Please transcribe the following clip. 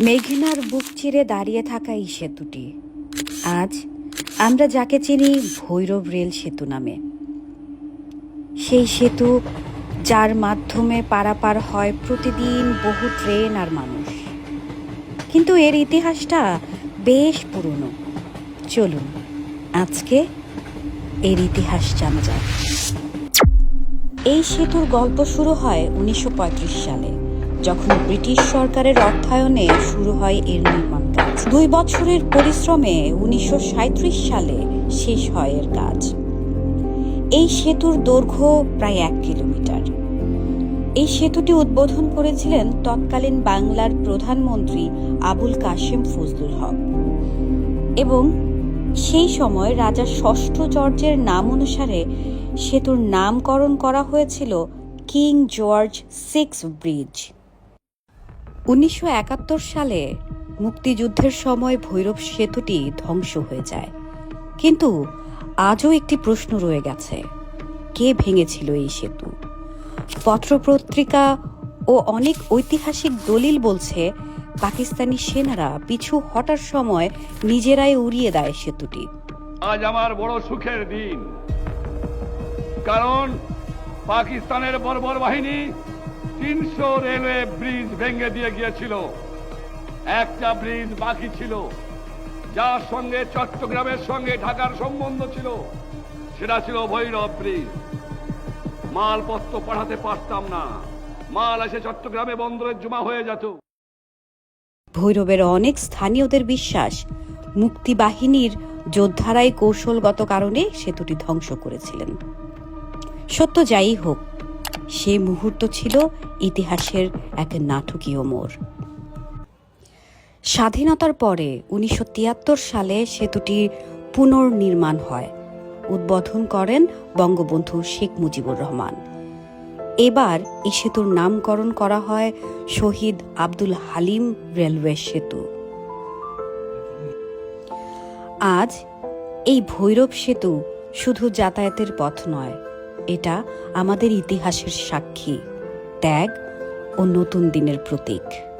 মেঘনার বুক চিরে দাঁড়িয়ে থাকা এই সেতুটি। আজ আমরা যাকে চিনি ভৈরব রেল সেতু নামে। সেই সেতু যার মাধ্যমে পারাপার হয় প্রতিদিন বহু ট্রেন আর মানুষ। কিন্তু এর ইতিহাসটা বেশ পুরনো। চলুন, আজকে এর ইতিহাস জানা যায় এই সেতুর গল্প শুরু হয় উনিশশো পঁয়ত্রিশ সালে। যখন ব্রিটিশ সরকারের অর্থায়নে শুরু হয় এর নির্মাণ কাজ। দুই বছরের পরিশ্রমে উনিশশো সাঁইত্রিশ সালে শেষ হয় এর কাজ। এই সেতুর দৈর্ঘ্য প্রায় এক কিলোমিটার। এই সেতুটি উদ্বোধন করেছিলেন তৎকালীন বাংলার প্রধানমন্ত্রী আবুল কাশেম ফজলুল হক। এবং সেই সময় রাজা ষষ্ঠ জর্জের নাম অনুসারে সেতুর নামকরণ করা হয়েছিল কিং জর্জ সিক্স ব্রিজ। উনিশশো একাত্তর সালে মুক্তিযুদ্ধের সময় ভৈরব সেতুটি ধ্বংস হয়ে যায়। কিন্তু আজও একটি প্রশ্ন রয়ে গেছে, কে ভেঙেছিল এই সেতু? পত্রপত্রিকা ও অনেক ঐতিহাসিক দলিল বলছে পাকিস্তানি সেনারা পিছু হটার সময় নিজেরাই উড়িয়ে দেয় সেতুটি। আজ আমার বড় সুখের দিন, কারণ পাকিস্তানের বর্বর বাহিনী তিনশো রেলওয়ে ব্রিজ ভেঙে দিয়ে গিয়েছিল। একটা ব্রিজ বাকি ছিল। যার সঙ্গে চট্টগ্রামের সঙ্গে ঢাকার সম্বন্ধ ছিল, সেটা ছিল ভৈরব ব্রিজ। মালপত্র পাঠাতে পারতাম না। মাল এসে চট্টগ্রামে বন্দরে জমা হয়ে যেত। ভৈরবের অনেক স্থানীয়দের বিশ্বাস মুক্তিবাহিনীর যোদ্ধারাই কৌশলগত কারণে সেতুটি ধ্বংস করেছিলেন। সত্য যাই হোক সে মুহূর্ত ছিল ইতিহাসের এক নাটকীয় মোড়। স্বাধীনতার পরে উনিশশো তিয়াত্তর সালে সেতুটি পুনর্নির্মাণ হয়। উদ্বোধন করেন বঙ্গবন্ধু শেখ মুজিবুর রহমান। এবার এই সেতুর নামকরণ করা হয় শহীদ আব্দুল হালিম রেলওয়ে সেতু। আজ এই ভৈরব সেতু শুধু যাতায়াতের পথ নয় এটা আমাদের ইতিহাসের সাক্ষী ত্যাগ ও নতুন দিনের প্রতীক।